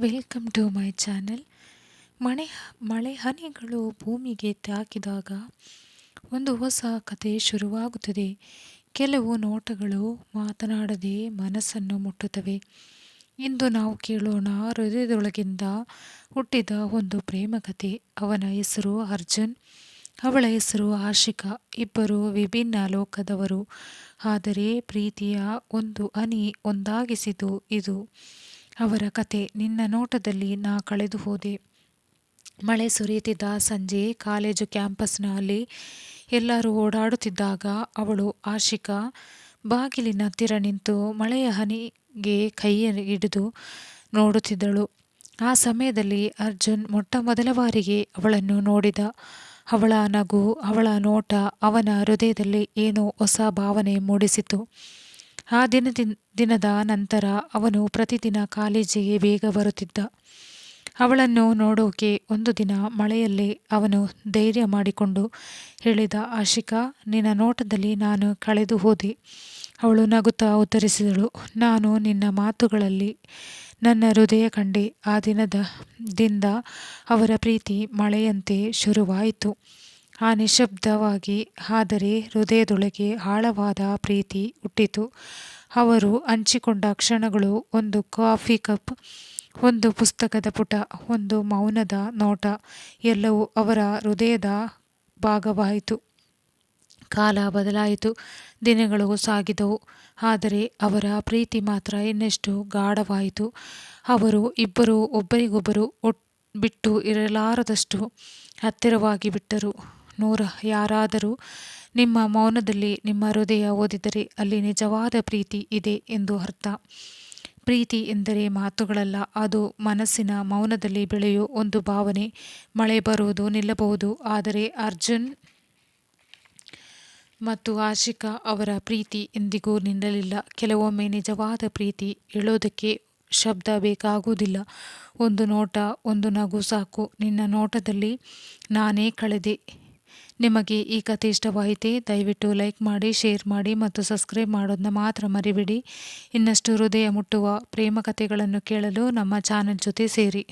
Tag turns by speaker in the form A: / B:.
A: Welcome to my channel ಮಳೆ ಮಳೆ ಹನಿಗಳು ಭೂಮಿಗೆ ತಾಕಿದಾಗ ಒಂದು ಹೊಸ ಕತೆ ಶುರುವಾಗುತ್ತದೆ. ಕೆಲವು ನೋಟಗಳು ಮಾತನಾಡದೆ ಮನಸ್ಸನ್ನು ಮುಟ್ಟುತ್ತವೆ. ಇಂದು ನಾವು ಕೇಳೋಣ ಹೃದಯದೊಳಗಿಂದ ಹುಟ್ಟಿದ ಒಂದು ಪ್ರೇಮ ಕತೆ. ಅವನ ಹೆಸರು ಅರ್ಜುನ್, ಅವಳ ಹೆಸರು ಆಶಿಕಾ. ಇಬ್ಬರು ವಿಭಿನ್ನ ಲೋಕದವರು. ಆದರೆ ಪ್ರೀತಿಯ ಒಂದು ಹನಿ ಒಂದಾಗಿಸಿತು ಇದು. ಅವರ ಕತೆ. ನಿನ್ನ ನೋಟದಲ್ಲಿ ನಾ ಕಳೆದು ಹೋದೆ. ಮಳೆ ಸುರಿಯುತ್ತಿದ್ದ ಸಂಜೆ ಕಾಲೇಜು ಕ್ಯಾಂಪಸ್ನಲ್ಲಿ ಎಲ್ಲರೂ ಓಡಾಡುತ್ತಿದ್ದಾಗ ಅವಳು ಆಶಿಕಾ ಬಾಗಿಲಿನ ಹತ್ತಿರ ನಿಂತು ಮಳೆಯ ಹನಿಗೆ ಕೈ ಹಿಡಿದು ನೋಡುತ್ತಿದ್ದಳು. ಆ ಸಮಯದಲ್ಲಿ ಅರ್ಜುನ್ ಮೊಟ್ಟ ಮೊದಲ ಬಾರಿಗೆ ಅವಳನ್ನು ನೋಡಿದ. ಅವಳ ನಗು, ಅವಳ ನೋಟ ಅವನ ಹೃದಯದಲ್ಲಿ ಏನೋ ಹೊಸ ಭಾವನೆ ಮೂಡಿಸಿತು. ಆ ದಿನ ದಿನದ ನಂತರ ಅವನು ಪ್ರತಿದಿನ ಕಾಲೇಜಿಗೆ ಬೇಗ ಬರುತ್ತಿದ್ದ. ಅವಳನ್ನು ನೋಡೋಕೆ ಒಂದು ದಿನ ಮಳೆಯಲ್ಲಿ ಅವನು ಧೈರ್ಯ ಮಾಡಿಕೊಂಡು ಹೇಳಿದ, ಆಶಿಕಾ, ನಿನ್ನ ನೋಟದಲ್ಲಿ ನಾನು ಕಳೆದು ಹೋದೆ. ಅವಳು ನಗುತ್ತಾ ಉತ್ತರಿಸಿದಳು, ನಾನು ನಿನ್ನ ಮಾತುಗಳಲ್ಲಿ ನನ್ನ ಹೃದಯ ಕಂಡೆ. ಆ ದಿನದ ದಿಂದ ಅವರ ಪ್ರೀತಿ ಮಳೆಯಂತೆ ಶುರುವಾಯಿತು. ಆ ನಿಶಬ್ದವಾಗಿ ಆದರೆ ಹೃದಯದೊಳಗೆ ಆಳವಾದ ಪ್ರೀತಿ ಹುಟ್ಟಿತು. ಅವರು ಹಂಚಿಕೊಂಡ ಕ್ಷಣಗಳು, ಒಂದು ಕಾಫಿ ಕಪ್, ಒಂದು ಪುಸ್ತಕದ ಪುಟ, ಒಂದು ಮೌನದ ನೋಟ, ಎಲ್ಲವೂ ಅವರ ಹೃದಯದ ಭಾಗವಾಯಿತು. ಕಾಲ ಬದಲಾಯಿತು, ದಿನಗಳು ಸಾಗಿದವು, ಆದರೆ ಅವರ ಪ್ರೀತಿ ಮಾತ್ರ ಇನ್ನೆಷ್ಟು ಗಾಢವಾಯಿತು. ಅವರು ಇಬ್ಬರು ಒಬ್ಬರಿಗೊಬ್ಬರು ಬಿಟ್ಟು ಇರಲಾರದಷ್ಟು ಹತ್ತಿರವಾಗಿ ಬಿಟ್ಟರು. ನೂರ ಯಾರಾದರೂ ನಿಮ್ಮ ಮೌನದಲ್ಲಿ ನಿಮ್ಮ ಹೃದಯ ಓದಿದರೆ ಅಲ್ಲಿ ನಿಜವಾದ ಪ್ರೀತಿ ಇದೆ ಎಂದು ಅರ್ಥ. ಪ್ರೀತಿ ಎಂದರೆ ಮಾತುಗಳಲ್ಲ, ಅದು ಮನಸ್ಸಿನ ಮೌನದಲ್ಲಿ ಬೆಳೆಯೋ ಒಂದು ಭಾವನೆ. ಮಳೆ ಬರುವುದು ನಿಲ್ಲಬಹುದು, ಆದರೆ ಅರ್ಜುನ್ ಮತ್ತು ಆಶಿಕಾ ಅವರ ಪ್ರೀತಿ ಎಂದಿಗೂ ನಿಲ್ಲಲಿಲ್ಲ. ಕೆಲವೊಮ್ಮೆ ನಿಜವಾದ ಪ್ರೀತಿ ಹೇಳೋದಕ್ಕೆ ಶಬ್ದ ಬೇಕಾಗುವುದಿಲ್ಲ. ಒಂದು ನೋಟ, ಒಂದು ನಗು ಸಾಕು. ನಿನ್ನ ನೋಟದಲ್ಲಿ ನಾನೇ ಕಳೆದೆ. ನಿಮಗೆ ಈ ಕಥೆ ಇಷ್ಟವಾಯಿತೆ, ದಯವಿಟ್ಟು ಲೈಕ್ ಮಾಡಿ, ಶೇರ್ ಮಾಡಿ ಮತ್ತು ಸಬ್ಸ್ಕ್ರೈಬ್ ಮಾಡೋದನ್ನ ಮಾತ್ರ ಮರಿಬಿಡಿ. ಇನ್ನಷ್ಟು ಹೃದಯ ಮುಟ್ಟುವ ಪ್ರೇಮ ಕಥೆಗಳನ್ನು ಕೇಳಲು ನಮ್ಮ ಚಾನೆಲ್ ಜೊತೆ ಸೇರಿ.